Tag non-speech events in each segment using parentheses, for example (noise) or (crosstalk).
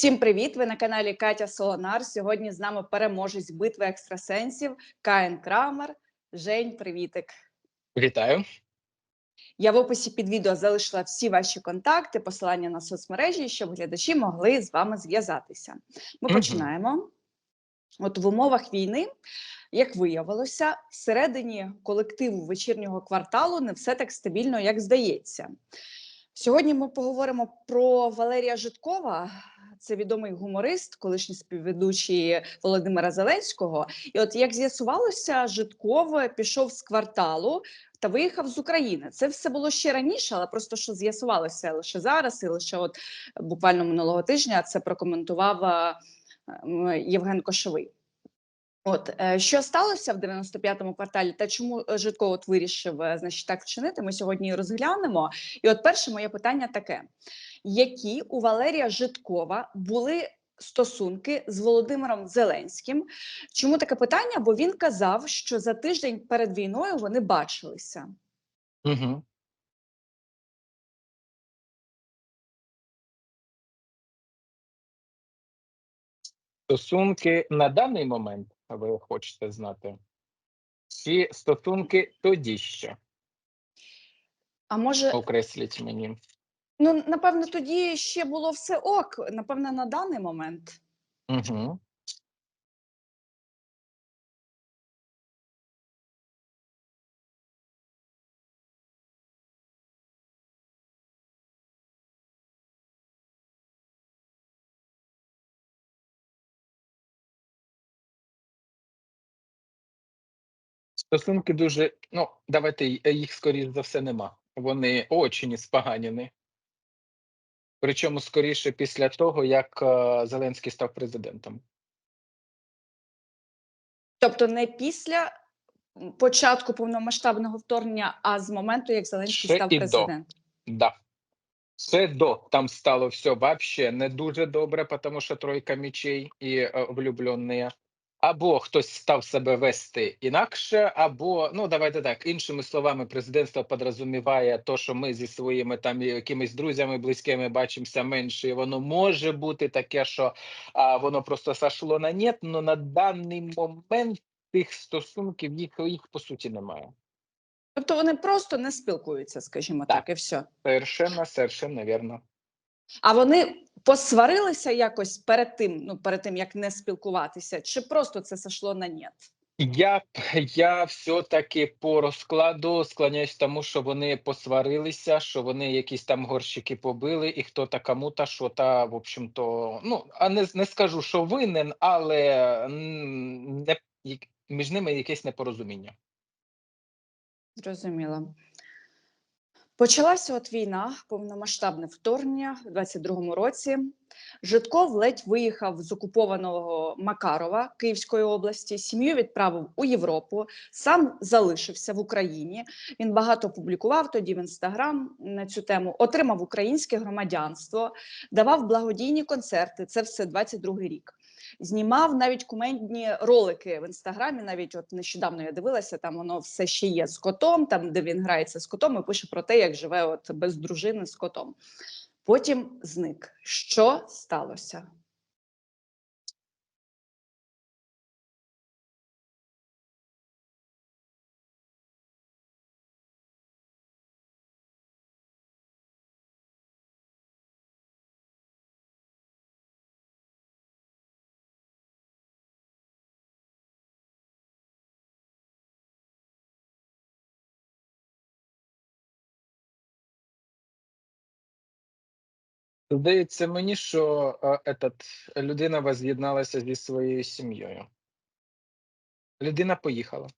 Всім привіт! Ви на каналі Катя Солонар. Сьогодні з нами переможець битви екстрасенсів Каїн Крамер. Жень, привітик. Вітаю. Я в описі під відео залишила всі ваші контакти, посилання на соцмережі, щоб глядачі могли з вами зв'язатися. Ми Мгм. починаємо. От в умовах війни, як виявилося, всередині колективу вечірнього кварталу не все так стабільно, як здається. Сьогодні ми поговоримо про Валерія Житкова. Це відомий гуморист, колишній співведучий Володимира Зеленського. І от як з'ясувалося, Житков пішов з кварталу та виїхав з України. Це все було ще раніше, але просто що з'ясувалося лише зараз, і лише от буквально минулого тижня це прокоментував е, Євген Кошовий. От е, що сталося в 95-му кварталі, та чому Житков от вирішив е, значить, так вчинити? Ми сьогодні розглянемо. І от перше моє питання таке: які у Валерія Житкова були стосунки з Володимиром Зеленським? Чому таке питання? Бо він казав, що за тиждень перед війною вони бачилися. Угу. Стосунки на даний момент, ви хочете знати, чи стосунки тоді ще А може, окресліть мені. Ну напевно, тоді ще було все ок. Напевно, на даний момент. Угу. Стосунки дуже, ну, давайте їх, скоріш за все, нема. Вони очень споганяні. Причому скоріше після того, як е, Зеленський став президентом. Тобто не після початку повномасштабного вторгнення, а з моменту, як Зеленський Ще став президентом. Да. Ще до там стало все вообще не дуже добре, тому що тройка мечей і е, влюблені. Або хтось став себе вести інакше, або ну давайте так іншими словами, президентство підрозуміває то, що ми зі своїми там якимись друзями близькими бачимося менше. і Воно може бути таке, що а, воно просто сошло на нет, але на даний момент тих стосунків їх, їх по суті немає. Тобто вони просто не спілкуються, скажімо так, Так. і все. Совершенно, совершенно вірно. А вони посварилися якось перед тим, ну перед тим як не спілкуватися, чи просто це сошло на нет? Я я все-таки по розкладу склоняюсь тому, що вони посварилися, що вони якісь там горщики побили, і хто-то кому-то що-то, в общем-то, ну а не, не скажу, що винен, але не, між ними якесь непорозуміння. Зрозуміло. Почалася от війна, повномасштабне вторгнення в 22-му році. Житков ледь виїхав з окупованого Макарова Київської області. Сім'ю відправив у Європу, сам залишився в Україні. Він багато публікував тоді в інстаграм на цю тему. Отримав українське громадянство, давав благодійні концерти. Це все 22-й рік. Знімав навіть кумедні ролики в інстаграмі. Навіть от нещодавно я дивилася, там воно все ще є з котом, там де він грається з котом і пише про те, як живе от без дружини з котом. Потім зник. Що сталося? Здається мені, що е, этот, людина воз'єдналася зі своєю сім'єю. Людина поїхала.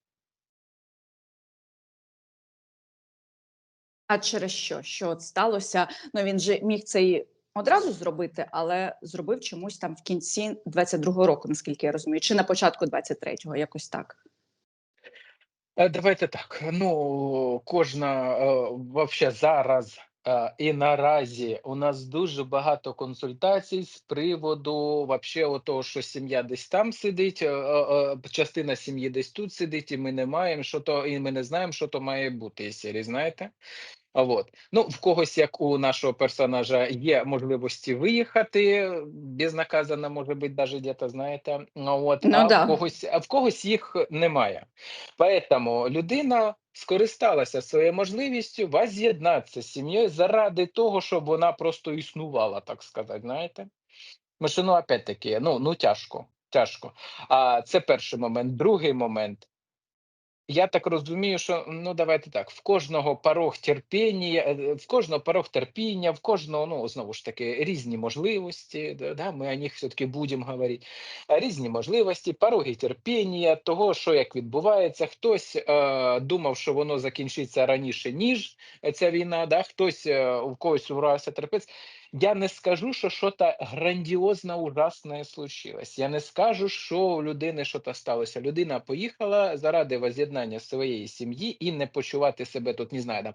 А через що? Що от сталося? Ну він же міг це і одразу зробити, але зробив чомусь там в кінці 22-го року, наскільки я розумію, чи на початку 23-го, якось так. Е, Давайте так. Ну, кожна е, вообще зараз і наразі у нас дуже багато консультацій з приводу вообще того, що сім'я десь там сидить, частина сім'ї десь тут сидить, і ми не маємо, що то, і ми не знаємо, що то має бути із серії, знаєте? А от. Ну, в когось, як у нашого персонажа, є можливості виїхати безнаказано, може бути, даже где-то, знаєте. Ну, от, Ну а в когось, а в когось їх немає. Поэтому людина скористалася своєю можливістю воз'єднатися з сім'єю заради того, щоб вона просто існувала, так сказати, знаєте. Ми ну, опять-таки, ну, ну тяжко, тяжко. А це перший момент. Другий момент. Я так розумію, що ну давайте так: в кожного порог терпіння, е, в кожного порог терпіння, в кожного, ну знову ж таки, різні можливості. да, Ми о них все-таки будемо говорити. Різні можливості, пороги терпіння, того, що як відбувається. Хтось е, думав, що воно закінчиться раніше, ніж ця війна. Да? Хтось е, у когось урвався терпець. Я не скажу, що щось грандіозне, ужасне случилось. Я не скажу, що у людини щось сталося. Людина поїхала заради воз'єднання своєї сім'ї і не почувати себе тут, не знаю, там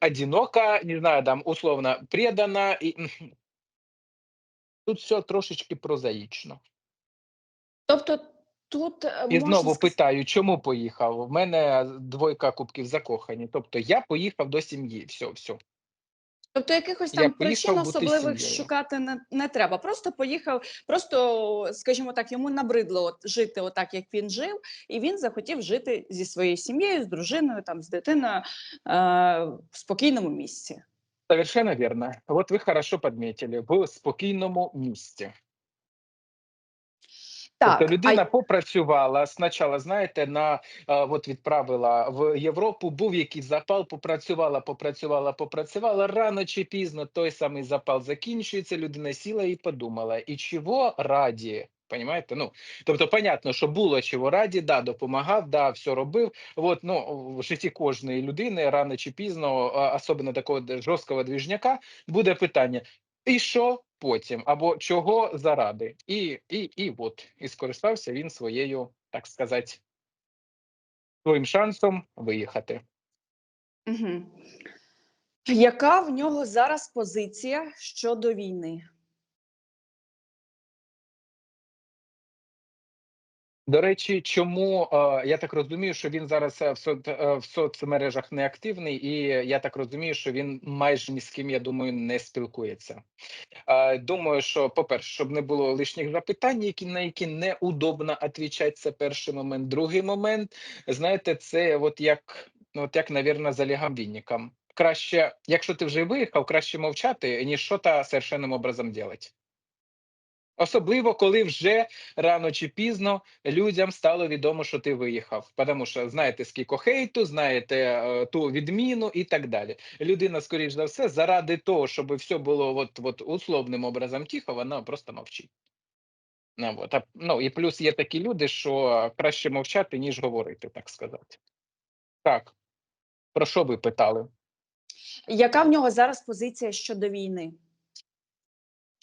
одинока, не знаю, там условно предана. І... Тут все трошечки прозаїчно. Тобто тут е, І знову сказати, питаю, чому поїхав? У мене двойка кубків закохані. Тобто я поїхав до сім'ї. Все, все. Тобто якихось там причин особливих шукати не, не треба. Просто поїхав, просто, скажімо так, йому набридло от, жити отак, як він жив, і він захотів жити зі своєю сім'єю, з дружиною, там, з дитиною е, в спокійному місці. Совершенно верно. Вот вы хорошо подметили. В спокійному місці. Тобто людина а попрацювала спочатку, знаєте, на от відправила в Європу, був якийсь запал, попрацювала, попрацювала, попрацювала. Рано чи пізно той самий запал закінчується. Людина сіла і подумала, і чого раді? Понимаєте? Ну, тобто, понятно, що було чого раді, да, допомагав, да, все робив. От, ну, в житті кожної людини рано чи пізно, особливо такого жорсткого двіжняка, буде питання: і що потім? Або чого заради? І, і, і от, і скористався він своєю, так сказати, своїм шансом виїхати. угу. яка в нього зараз позиція щодо війни? До речі, чому я так розумію, що він зараз е, в, соц, е, в соцмережах не активний, і я так розумію, що він майже ні з ким, я думаю, не спілкується. Думаю, що, по-перше, щоб не було лишніх запитань, які на які неудобно відповідати, це перший момент. Другий момент, знаєте, це от як, ну, от як, навірно, за Олегом Вінником. Краще, якщо ти вже виїхав, краще мовчати, ніж що та совершенним образом робити. Особливо, коли вже рано чи пізно людям стало відомо, що ти виїхав. Тому що знаєте, скільки хейту, знаєте е, ту відміну і так далі. Людина, скоріш за все, заради того, щоб все було от, от условним образом тихо, вона просто мовчить. Ну, от. А, ну і плюс є такі люди, що краще мовчати, ніж говорити, так сказати. Так, про що ви питали? Яка в нього зараз позиція щодо війни?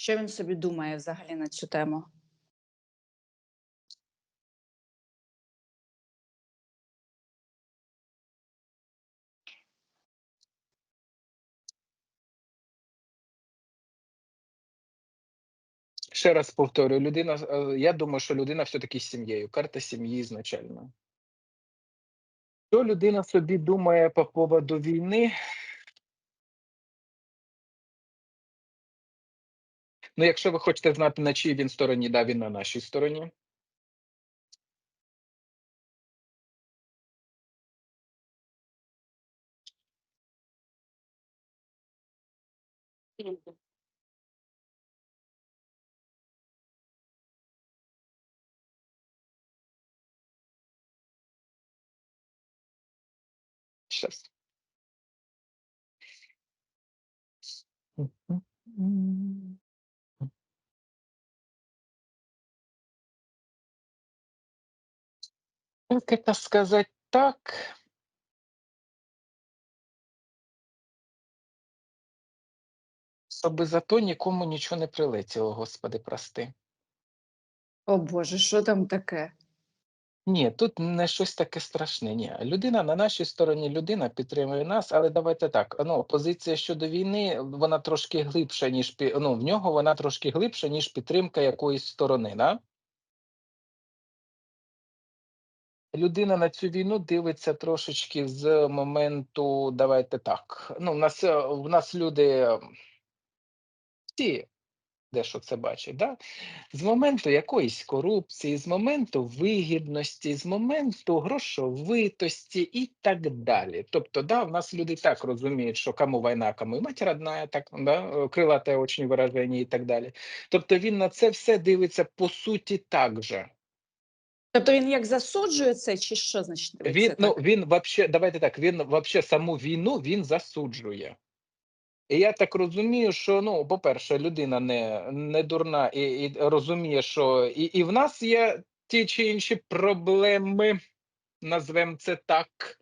Що він собі думає взагалі на цю тему? Ще раз повторюю, людина, е, я думаю, що людина все-таки з сім'єю, карта сім'ї ізначально. Що людина собі думає по поводу війни? Ну, якщо ви хочете знати, на чиїй він стороні, да, він на нашій стороні. Щас. Как это сказать так? Щоби зато нікому нічого не прилетіло, Господи, прости. О Боже, що там таке? Ні, тут не щось таке страшне. Ні, людина на нашій стороні, людина підтримує нас, але давайте так. Ну, позиція щодо війни, вона трошки глибша, ніж ну, в нього вона трошки глибша, ніж підтримка якоїсь сторони, да? Людина на цю війну дивиться трошечки з моменту, давайте так. Ну, в нас, в нас люди всі дещо це бачать, да? З моменту якоїсь корупції, з моменту вигідності, з моменту грошовитості і так далі. Тобто, да, в нас люди так розуміють, що кому війна, кому мать родная, так, да, е, крилате очень вираження і так далі. Тобто він на це все дивиться по суті так же. Тобто він як засуджує це, чи що значить Він, ну, він вообще, давайте так, він вообще саму війну він засуджує. І я так розумію, що ну, по-перше, людина не, не дурна і, і розуміє, що і, і в нас є ті чи інші проблеми, назвемо це так.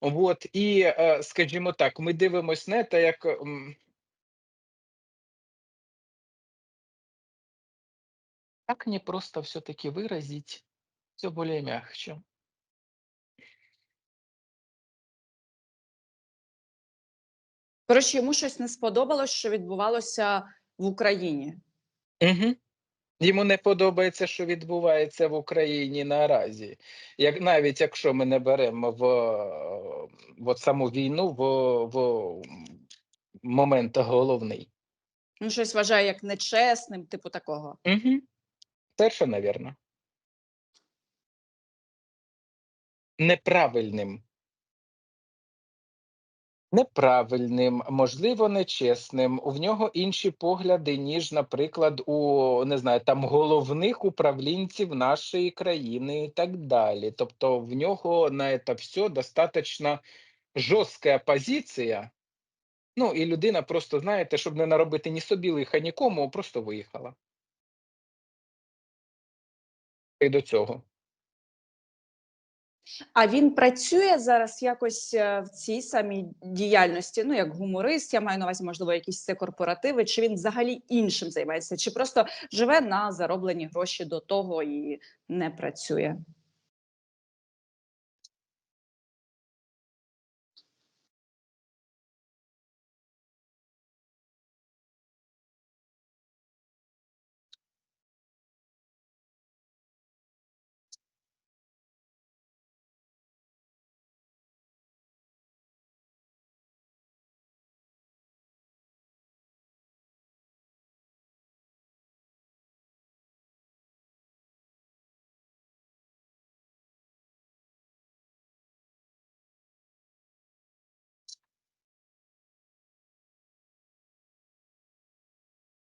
От, і, е, скажімо так, ми дивимось на це як. м, Как мне просто все-таки выразить все более мягче? Коротше, йому щось не сподобалось, що відбувалося в Україні. Угу. Йому не подобається, що відбувається в Україні наразі. Як навіть якщо ми не беремо в, в от саму війну в, в момент головний. Він щось вважає як нечесним, типу такого. Угу. Перше, навірно. Неправильним. Неправильним, можливо, нечесним. В нього інші погляди, ніж, наприклад, у не знаю, там головних управлінців нашої країни і так далі. Тобто в нього на це все достатньо жорстка позиція. Ну, і людина просто, знаєте, щоб не наробити ні собі лиха, нікому, просто виїхала. І до цього. А він працює зараз якось е, в цій самій діяльності, ну як гуморист, я маю на увазі, можливо, якісь це корпоративи, чи він взагалі іншим займається, чи просто живе на зароблені гроші до того і не працює.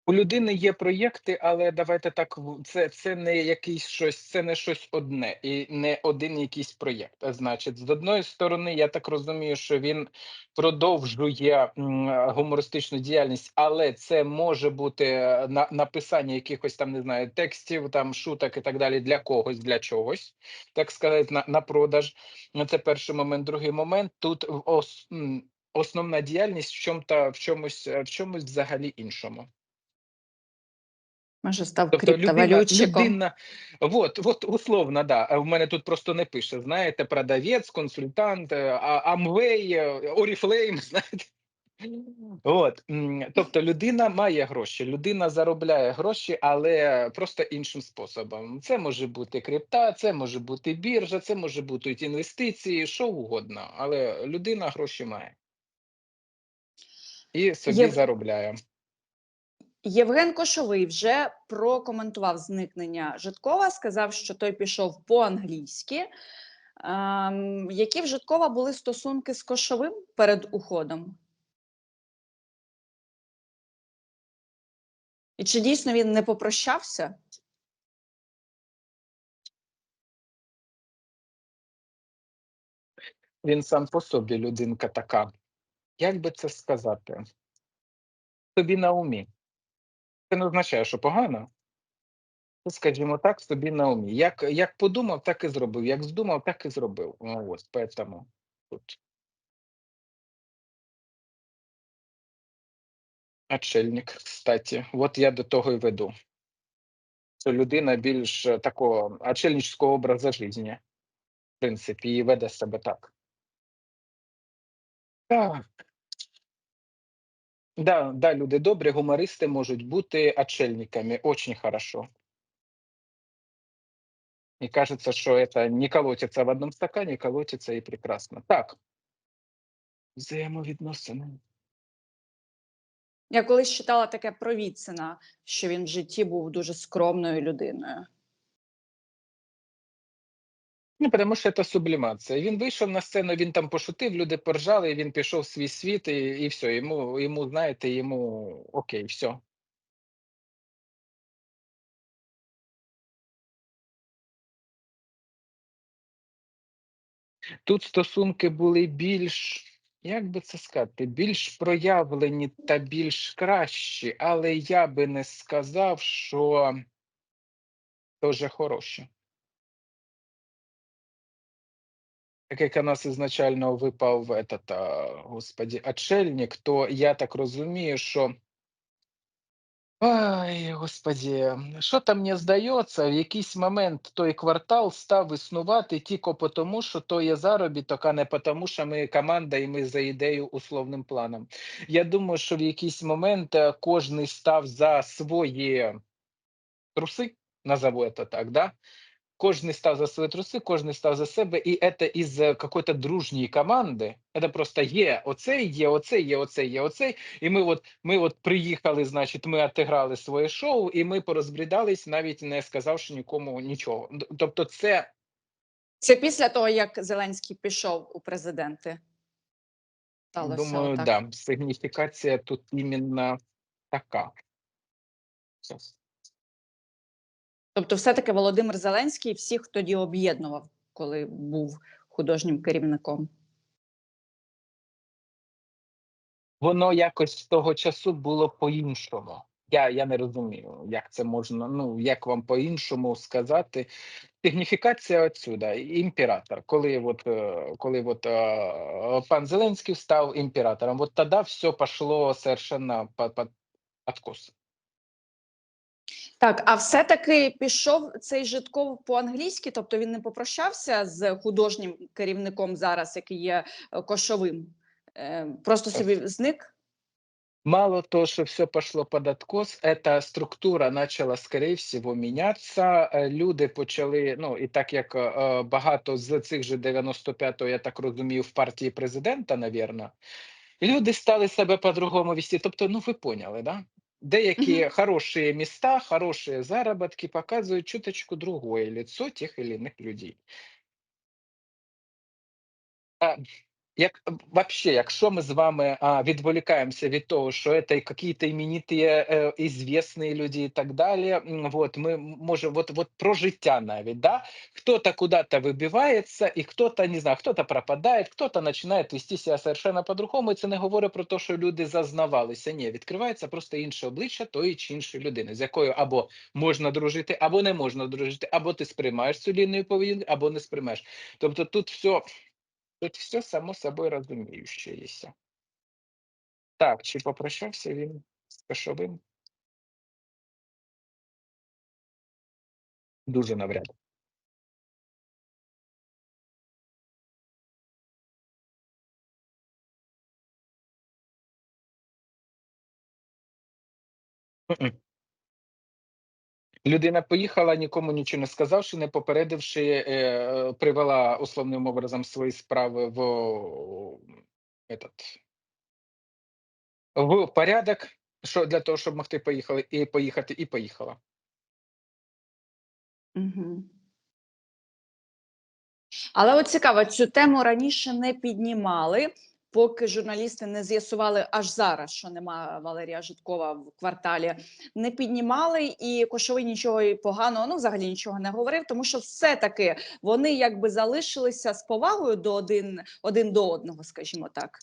У людини є проєкти, але давайте так, це, це не якийсь щось, це не щось одне і не один якийсь проєкт. А Значить, з одної сторони, я так розумію, що він продовжує гумористичну діяльність, але це може бути е, на написання якихось там, не знаю, текстів, там шуток і так далі для когось, для чогось, так сказати, на, на продаж. Ну, Це перший момент. Другий момент тут ос, основна діяльність в чому-то, в чомусь, е, в чомусь взагалі іншому. Може, став Тобто криптовалютчиком. людина, вот, вот условно, да. В мене тут просто не пише, знаєте, продавець, консультант, е, Амвей, Оріфлейм, (laughs) знаєте. От, тобто людина має гроші, людина заробляє гроші, але просто іншим способом. Це може бути крипта, це може бути біржа, це може бути інвестиції, що угодно, але людина гроші має. І собі Є- заробляє. Євген Кошовий вже прокоментував зникнення Житкова, сказав, що той пішов по-англійськи. Ем, які в Житкова були стосунки з Кошовим перед уходом? І чи дійсно він не попрощався? Він сам по собі людинка така. Як би це сказати? Собі на умі. Це не означає, що погано. Скажімо так, собі на умі. Як, як подумав, так і зробив. Як здумав, так і зробив. Ну, ось, поэтому тут. Отшельник, кстати. От я до того і веду. Що людина більш е, такого отшельнического образу життя, в принципі, і веде себе так. Так. Да, да, люди добрі, гумористи можуть бути отшельниками. Очень хорошо. И кажется, что это не колотится в одном стакане, колотится и прекрасно. Так. Взаємовідносини. Я колись читала таке про Віцина, що він в житті був дуже скромною людиною. Ну, потому що це сублімація. Він вийшов на сцену, він там пошутив, люди поржали, і він пішов в свій світ, і, і все. Йому, йому, знаєте, йому окей, все. Тут стосунки були більш, як би це сказати, більш проявлені та більш кращі, але я би не сказав, що дуже хороші. Так як у нас ізначально випав этот, а, господі, отшельник, то я так розумію, що Ай, господі, що там мені здається, в якийсь момент той квартал став існувати тільки тому, що то є заробіток, а не тому, що ми команда і ми за ідею условним планом. Я думаю, що в якийсь момент е, кожний став за свої труси, назову це так, да? Кожний став за свої труси, кожний став за себе, і це із е, какой-то дружньої команди. Це просто є оцей, є оцей, є оцей, є оцей. І ми от, ми от приїхали, значить, ми отиграли своє шоу, і ми порозбрідались, навіть не сказавши нікому нічого. Тобто, це Це після того, як Зеленський пішов у президенти. Сталося думаю, отак. да, сигніфікація тут іменно така. Щас. Тобто, все-таки Володимир Зеленський всіх тоді об'єднував, коли був художнім керівником. Воно якось з того часу було по-іншому. Я, я не розумію, як це можна, ну як вам по-іншому сказати. Сигніфікація отсюда, імператор. Коли от, е, коли от, е, пан Зеленський став імператором, от тоді все пішло совершенно по, по. Так, а все-таки пішов цей Житков по-англійськи, тобто він не попрощався з художнім керівником зараз, який є е, кошовим. Е, Просто собі зник. Мало того, что все пошло под откос, эта структура начала, скорее всего, мінятися. Е, Люди почали, ну і так як багато з цих же 95-го, я так розумію, в партії президента, навірно, люди стали себе по-другому вести. Тобто, ну ви поняли, да? Деякі Мгм. хороші міста, хороші заробітки показують чуточку другое лицо тих или иных людей. А, як вообще, якщо ми з вами а, відволікаємося від того, що це якісь імениті, е, ізвісні люди і так далі, вот, ми можемо, вот, вот про життя навіть, да? кто-то куда-то вибивається, і хто-то, не знаю, хто-то пропадає, хто-то починає вести себе совершенно по-другому, і це не говорить про те, що люди зазнавалися, ні, відкривається просто інше обличчя тої чи іншої людини, з якою або можна дружити, або не можна дружити, або ти сприймаєш цю лінію поведінки, або не сприймаєш. Тобто тут все Тут все само собою розуміючеється. Так, чи попрощався він з Кашовим? Дуже навряд. Мгм. Людина поїхала, нікому нічого не сказавши, не попередивши, е, привела условним образом свої справи в этот, в порядок, що для того, щоб могти поїхали і поїхати, і поїхала. Угу. Але от цікаво, цю тему раніше не піднімали, поки журналісти не з'ясували аж зараз, що нема Валерія Житкова в кварталі. Не піднімали, і Кошовий нічого і поганого, ну взагалі нічого не говорив, тому що все-таки вони якби залишилися з повагою до один, один до одного, скажімо так.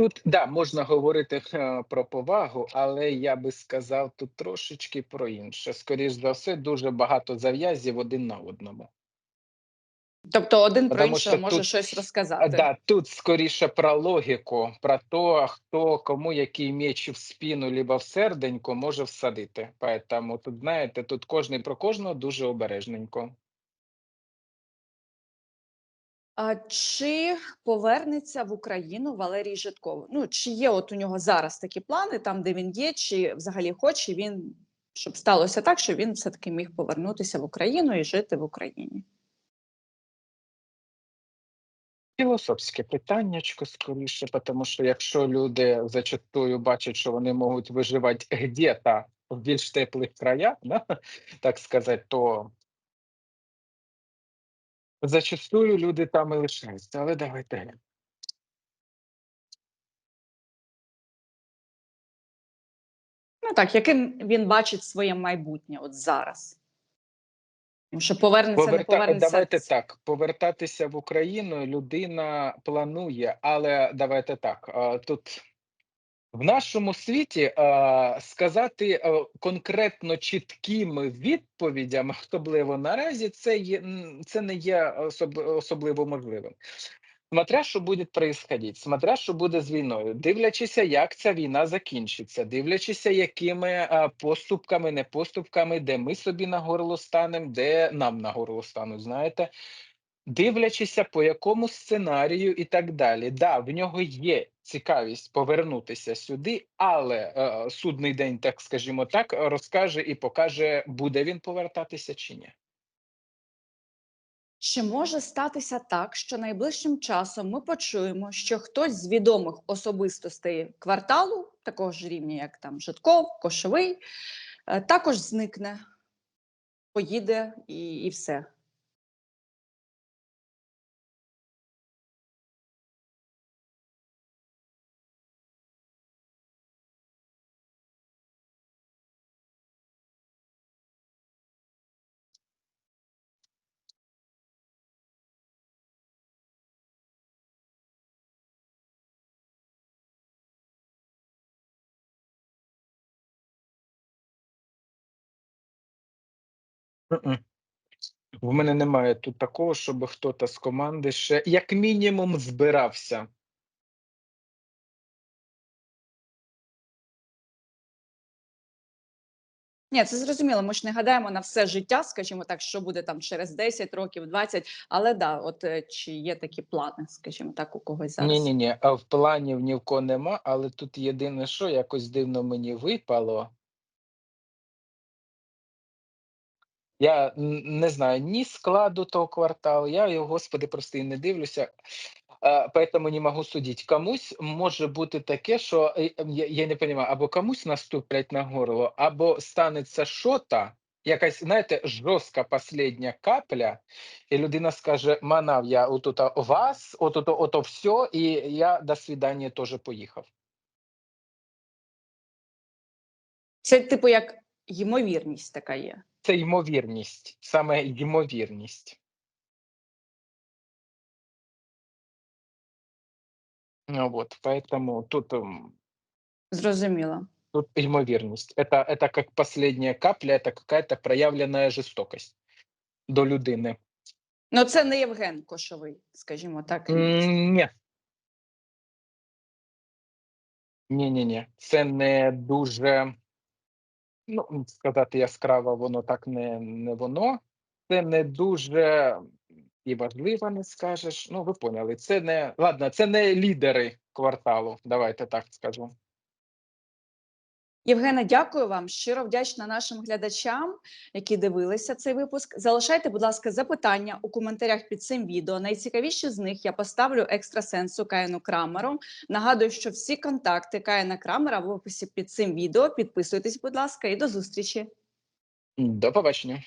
Тут да, можна говорити е, про повагу, але я би сказав тут трошечки про інше. Скоріш за все, дуже багато зав'язів один на одному. Тобто один про Потому іншого може тут щось розказати. да, тут скоріше про логіку, про те, хто кому який м'яч в спину либо в серденько може всадити. Поэтому тут, знаєте, тут кожний про кожного дуже обережненько. Чи повернеться в Україну Валерій Житков? Ну, чи є от у нього зараз такі плани, там, де він є, чи взагалі хоче він, щоб сталося так, що він все-таки міг повернутися в Україну і жити в Україні? Філософське питаннячко скоріше, тому що якщо люди зачастую бачать, що вони можуть виживати где-то в більш теплих краях, так сказати, то зачастую люди там і лишаються. Але давайте. Ну так, яким він бачить своє майбутнє от зараз? Тому що повернеться, не повернеться. Давайте так. Повертатися в Україну людина планує, але давайте так. Тут в нашому світі а, сказати а, конкретно чіткими відповідями, особливо наразі, це є це не є особ... особливо можливим. Смотря, що буде происходить, смотря, що буде з війною, дивлячися, як ця війна закінчиться, дивлячися, якими а, поступками, не поступками, де ми собі на горло станемо, де нам на горло стануть, знаєте, дивлячися, по якому сценарію і так далі. Да, в нього є цікавість повернутися сюди, але е, судний день, так скажімо так, розкаже і покаже, буде він повертатися чи ні. Чи може статися так, що найближчим часом ми почуємо, що хтось з відомих особистостей кварталу, такого ж рівня, як там Житков, Кошовий, е, також зникне, поїде і, і все. Мгм. В мене немає тут такого, щоб хтось з команди ще як мінімум збирався. Ні, це зрозуміло. Ми ж не гадаємо на все життя, скажімо так, що буде там через 10 років, 20, але да, от е, чи є такі плани, скажімо так, у когось зараз? Ні, ні, ні, а в планів ні в кого нема, але тут єдине, що якось дивно мені випало. Я не знаю ні складу того кварталу, я його, господи, просто і не дивлюся, поэтому не можу судити. Комусь може бути таке, що е, я, я не розумію, або комусь наступлять на горло, або станеться що-то, якась, знаєте, жорстка последня капля, і людина скаже: манав я отут вас, отут, ото все, і я до свидання теж поїхав. Це типу як ймовірність така є. Це ймовірність, саме ймовірність. Ну, вот, поэтому тут, м, Зрозуміло. тут ймовірність. Это, это как последняя капля, это какая-то проявленная жестокость до людини. Ну, це не Євген Кошовий, скажімо так. М, Ні. Ні, ні, ні. Це не дуже, ну, сказати яскраво, воно так не, не воно. Це не дуже і важливо, не скажеш. Ну, ви поняли, це не, ладно, це не лідери кварталу, давайте так скажу. Євгена, дякую вам. Щиро вдячна нашим глядачам, які дивилися цей випуск. Залишайте, будь ласка, запитання у коментарях під цим відео. Найцікавіші з них я поставлю екстрасенсу Каїну Крамеру. Нагадую, що всі контакти Каїна Крамера в описі під цим відео. Підписуйтесь, будь ласка, і до зустрічі. До побачення.